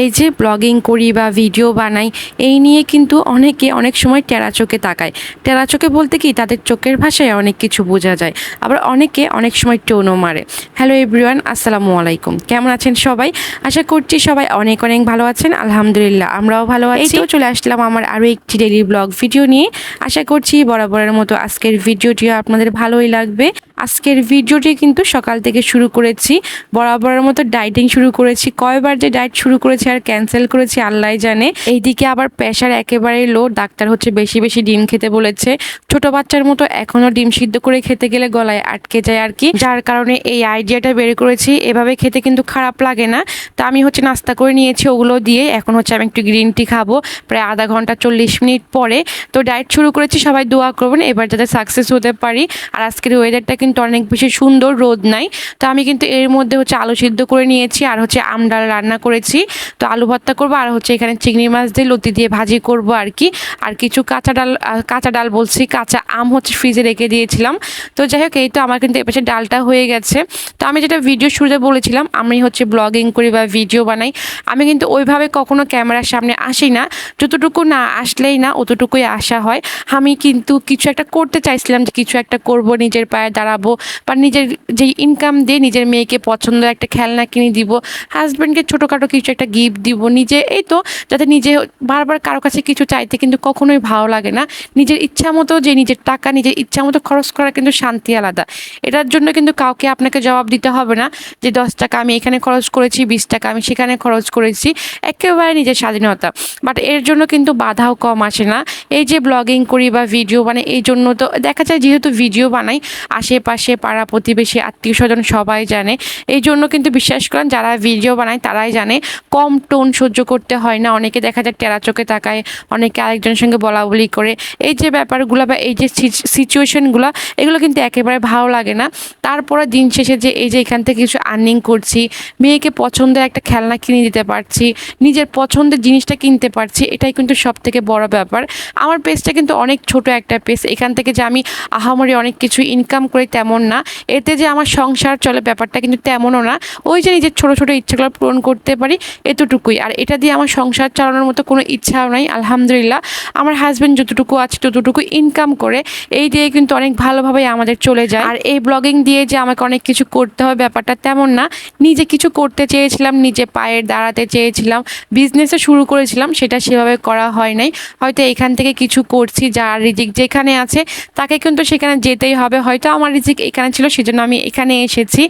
এই যে ব্লগিং করি বা ভিডিও বানাই, এই নিয়ে কিন্তু অনেকে অনেক সময় টেরা চোখে তাকায়। টেরা চোখে বলতে কি, তাদের চোখের ভাষায় অনেক কিছু বোঝা যায়। আবার অনেকে অনেক সময় টোনও মারে। হ্যালো এভরিওয়ান আসসালামু আলাইকুম। কেমন আছেন সবাই? আশা করছি সবাই অনেক অনেক ভালো আছেন। আলহামদুলিল্লাহ, আমরাও ভালো আছি। তো চলে আসলাম আমার আরও একটি ডেলি ব্লগ ভিডিও নিয়ে। আশা করছি বরাবরের মতো আজকের ভিডিওটিও আপনাদের ভালোই লাগবে। আজকের ভিডিওটি কিন্তু সকাল থেকে শুরু করেছি। বরাবরের মতো ডাইটিং শুরু করেছি। কয়বার যে ডায়েট শুরু করেছি আর ক্যান্সেল করেছি আল্লাহ জানে। এইদিকে আবার প্রেশার একেবারে লো ডাক্তার হচ্ছে বেশি বেশি ডিম খেতে বলেছে। ছোট বাচ্চার মতো এখনও ডিম সিদ্ধ করে খেতে গেলে গলায় আটকে যায় আর কি। যার কারণে এই আইডিয়াটা বের করেছি। এভাবে খেতে কিন্তু খারাপ লাগে না। তা আমি হচ্ছে নাস্তা করে নিয়েছি ওগুলো দিয়ে। এখন হচ্ছে আমি একটু গ্রিন টি খাব। প্রায় আধা ঘণ্টা চল্লিশ মিনিট পরে। তো ডায়েট শুরু করেছি। সবাই দোয়া করবেন। এবার যাতে সাকসেস হতে পারি। আর আজকের ওয়েদারটা কিন্তু অনেক বেশি সুন্দর রোদ নাই। তো আমি কিন্তু এর মধ্যে হচ্ছে আলু সিদ্ধ করে নিয়েছি আর হচ্ছে আম ডাল রান্না করেছি। তো আলু ভর্তা করব আর হচ্ছে এখানে চিংড়ি মাছ দিয়ে লতি দিয়ে ভাজি করব আর কি। আর কিছু কাঁচা ডাল কাঁচা ডাল বলছি, কাঁচা আম হচ্ছে ফ্রিজে রেখে দিয়েছিলাম। তো যাই হোক, এই তো আমার কিন্তু এপাশে ডালটা হয়ে গেছে। তো আমি যেটা ভিডিও শুরুতে বলেছিলাম, আমি হচ্ছে ব্লগিং করি বা ভিডিও বানাই। আমি কিন্তু ওইভাবে কখনো ক্যামেরার সামনে আসি না। যতটুকু না আসলেই না, অতটুকুই আসা হয়। আমি কিন্তু কিছু একটা করতে চাইছিলাম যে কিছু একটা করব নিজের পায়ে দাঁড়াবো বা নিজের যেই ইনকাম দিয়ে নিজের মেয়েকে পছন্দের একটা খেলনা কিনে দিব হাজব্যান্ডকে ছোটোখাটো কিছু একটা গিফট দিব, নিজে, এই তো, যাতে নিজে বারবার কারও কাছে কিছু চাইতে কিন্তু কখনোই ভালো লাগে না। নিজের ইচ্ছা মতো যে নিজের টাকা, নিজের ইচ্ছা মতো খরচ করা কিন্তু শান্তি আলাদা। এটার জন্য কিন্তু কাউকে আপনাকে জবাব দিতে হবে না যে দশ টাকা আমি এখানে খরচ করেছি, বিশ টাকা আমি সেখানে খরচ করেছি, একেবারে নিজের স্বাধীনতা। বাট এর জন্য কিন্তু বাধাও কম আসে না। এই যে ব্লগিং করি বা ভিডিও বানাই, এই জন্য তো দেখা যায় যেহেতু ভিডিও বানাই আশেপাশে পাড়া প্রতিবেশী আত্মীয় স্বজন সবাই জানে। এই জন্য কিন্তু বিশ্বাস করেন, যারা ভিডিও বানায় তারাই জানে। কম টোন সহ্য করতে হয় না, অনেকে দেখা যায় টেরা চোখে তাকায়, অনেকে আরেকজনের সঙ্গে বলা বলি করে। এই যে ব্যাপারগুলো বা এই যে সিচুয়েশনগুলো এগুলো কিন্তু একেবারে ভালো লাগে না। তারপরে দিন শেষে যে এই যে এখান থেকে কিছু আর্নিং করছি, মেয়েকে পছন্দের একটা খেলনা কিনে দিতে পারছি, নিজের পছন্দের জিনিসটা কিনতে পারছি, এটাই কিন্তু সব থেকে বড় ব্যাপার। আমার পেজটা কিন্তু অনেক ছোট একটা পেজ এখান থেকে যে আমি আহামরি অনেক কিছু ইনকাম করি তেমন না, এতে যে আমার সংসার চলে ব্যাপারটা কিন্তু তেমনও না, ওই যে নিজের ছোটো ছোটো ইচ্ছাগুলো পূরণ করতে পারি এতটুকুই, আর এটা দিয়ে আমার সংসার চালানোর মতো কোনো ইচ্ছাও নাই, আলহামদুলিল্লাহ। আমার হাজব্যান্ড যতটুকু আছে ততটুকু ইনকাম করে, এই দিয়ে কিন্তু অনেক ভালোভাবে আমাদের চলে যায়। আর এই ব্লগিং দিয়ে যে আমাকে অনেক কিছু করতে হবে ব্যাপারটা তেমন না, নিজে কিছু করতে চেয়েছিলাম, নিজে পায়ের দাঁড়াতে চেয়েছিলাম বিজনেসও শুরু করেছিলাম, সেটা সেভাবে করা হয় নাই। হয়তো এখান থেকে কিছু করছি, যার রিজিক যেখানে আছে, তাকে কিন্তু সেখানে যেতেই হবে। হয়তো আমার রিজিক এখানে ছিল, সেজন্য আমি এখানে এসেছি।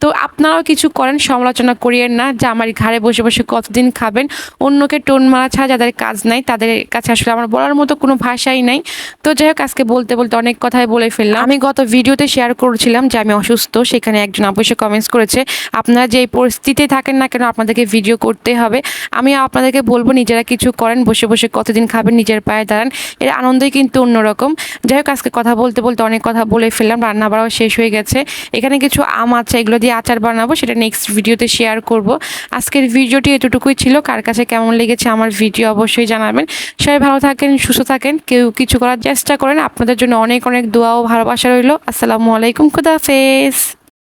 তো আপনারাও কিছু করেন, সমালোচনা করিয়েন না, যে আমার ঘাড়ে বসে বসে কতদিন খাবেন। অন্যকে টোন মারা ছাড়া যাদের কাজ নাই, তাদের কাছে আসলে আমার বলার মতো কোনো ভাষাই নাই। তো যাই হোক, আজকে বলতে বলতে অনেক কথাই বলে ফেললাম। আমি গত ভিডিওতে শেয়ার করেছিলাম যে আমি অসুস্থ, সেখানে একজন অবশ্যই কমেন্টস করেছে আপনারা যেই পরিস্থিতিতে থাকেন না কেন আপনাদেরকে ভিডিও করতে হবে। আমি আপনাদেরকে বলব, নিজেরা কিছু করেন, বসে বসে কতদিন খাবেন, নিজের পায়ে দাঁড়ান, এর আনন্দই কিন্তু অন্যরকম। যাই হোক, আজকে কথা বলতে বলতে অনেক কথা বলে ফেললাম রান্না বাড়াও শেষ হয়ে গেছে। এখানে কিছু আম আছে, এগুলো দিয়ে আচার বানাবো, সেটা নেক্সট ভিডিওতে শেয়ার করব। আজকের ভিডিওটি এতটুকুই ছিল, কার কাছে কেমন লেগেছে আমার ভিডিও অবশ্যই জানাবেন। সবাই ভালো থাকেন, সুস্থ থাকেন, কেউ কিছু করার চেষ্টা করেন, আপনাদের জন্য অনেক অনেক দোয়া ও ভালোবাসা রইল। আসসালামু আলাইকুম খুদাহাফেজ